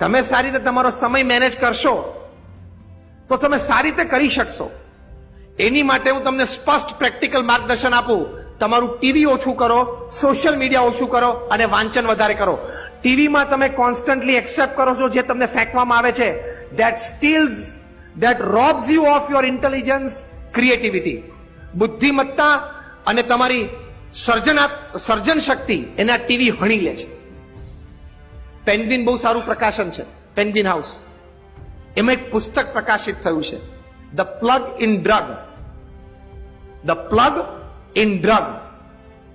તમે સારી રીતે તમારો સમય મેનેજ કરશો, તો તમે સારી રીતે કરી શકશો. એની માટે હું તમને સ્પષ્ટ પ્રેક્ટિકલ માર્ગદર્શન આપું. તમારું ટીવી ઓછું કરો સોશિયલ મીડિયા ઓછું કરો અને વાંચન વધારે કરો. ટીવીમાં તમે કોન્સ્ટન્ટલી એક્સેપ્ટ કરો છો જે તમને ફેંકવામાં આવે છે. That steals that robs you of your intelligence creativity બુદ્ધિમત્તા અને તમારી સર્જના સર્જન શક્તિ એના ટીવી હણી લે છે. પેન્ગ્વિન બહુ સારું પ્રકાશન છે, પેન્ગ્વિન હાઉસ. એમાં એક પુસ્તક પ્રકાશિત થયું છે the plug in drug the plug in drug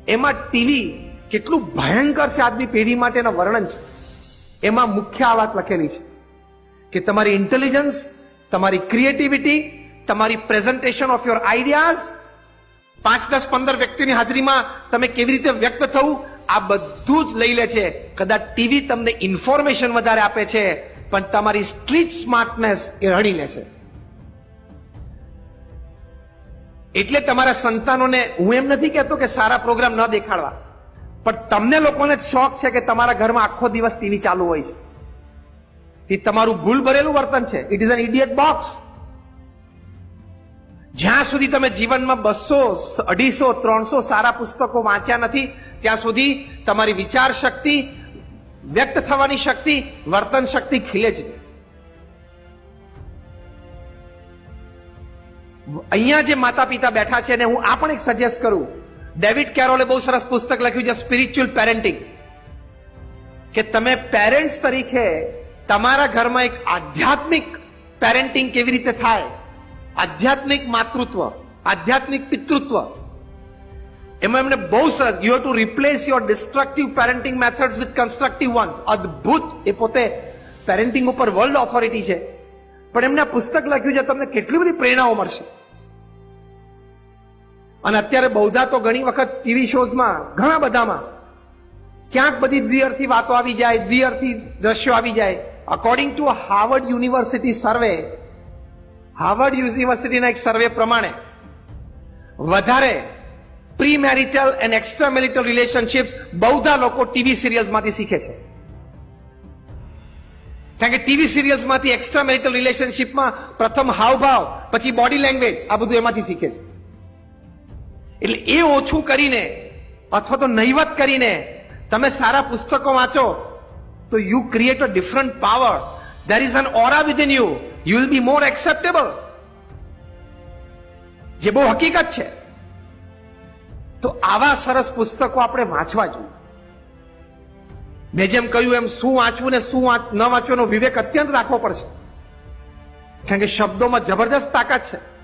એમાં ટીવી કેટલું ભયંકર છે આજની પેઢી માટેના વર્ણન છે. એમાં મુખ્ય આ વાત લખેલી છે કે તમારી ઇન્ટેલિજન્સ તમારી ક્રિએટિવિટી તમારી પ્રેઝન્ટેશન ઓફ યોર આઈડિયાઝ પાંચ દસ પંદર વ્યક્તિની હાજરીમાં તમે કેવી રીતે વ્યક્ત થવું આ બધું જ લઈ લે છે. કદાચ ટીવી તમને ઇન્ફોર્મેશન વધારે આપે છે, પણ તમારી સ્ટ્રીટ સ્માર્ટનેસ એ રડી લેશે એટલે તમારા સંતાનોને હું એમ નથી કહેતો કે સારા પ્રોગ્રામ ન દેખાડવા, પણ તમને લોકોને શોખ છે કે તમારા ઘરમાં આખો દિવસ ટીવી ચાલુ હોય છે. તે તમારું ભૂલ ભરેલું વર્તન છે. It is an idiot box જ્યાં સુધી તમે જીવનમાં બસો અઢીસો, ત્રણસો સારા પુસ્તકો વાંચ્યા નથી, ત્યાં સુધી તમારી વિચાર શક્તિ, વ્યક્ત થવાની શક્તિ, વર્તન શક્તિ ખીલે જ અહીંયા જે માતા પિતા બેઠા છે ને હું આ પણ એક સજેસ્ટ કરું. ડેવિડ કેરોલે બહુ સરસ પુસ્તક લખ્યું છે સ્પિરિચ્યુઅલ પેરેન્ટિંગ કે તમે પેરેન્ટ્સ તરીકે તમારા ઘરમાં એક આધ્યાત્મિક પેરેન્ટિંગ કેવી રીતે થાય? આધ્યાત્મિક માતૃત્વ, આધ્યાત્મિક પિતૃત્વ. એમાં એમને બહુ સરસ you have to replace your destructive parenting methods with constructive ones અદ્ભુત! એ પોતે પેરેન્ટિંગ ઉપર વર્લ્ડ ઓથોરિટી છે. પણ એમને આ પુસ્તક લખ્યું છે, તમને કેટલી બધી પ્રેરણાઓ મળશે. અને અત્યારે બહુધા તો ઘણી વખત ટીવી શોઝમાં ઘણા બધામાં, ક્યાંક બધી દ્વિઅર્થી વાતો આવી જાય, દ્વિઅર્થી દ્રશ્યો આવી જાય. According to Harvard university survey Harvard યુનિવર્સિટીના એક સર્વે પ્રમાણે વધારે pre marital and extra marital relationships બહુધા લોકો ટીવી સિરિયલ્સમાંથી શીખે છે. કારણ કે ટીવી સિરિયલ્સમાંથી એક્સ્ટ્રા મેરિટલ રિલેશનશિપમાં પ્રથમ હાવભાવ, પછી બોડી લેંગ્વેજ, આ બધું એમાંથી શીખે છે. એટલે એ ઓછું કરીને અથવા તો નહીવત કરીને તમે સારા પુસ્તકો વાંચો, તો you create a different power. There is an aura within you you will be more acceptable જે બહુ હકીકત છે. તો આવા સરસ પુસ્તકો આપણે વાંચવા જોઈએ. મેં જેમ કહ્યું એમ શું વાંચવું ને શું ન વાંચવાનો વિવેક અત્યંત રાખવો પડશે. કારણ કે શબ્દોમાં જબરદસ્ત તાકાત છે.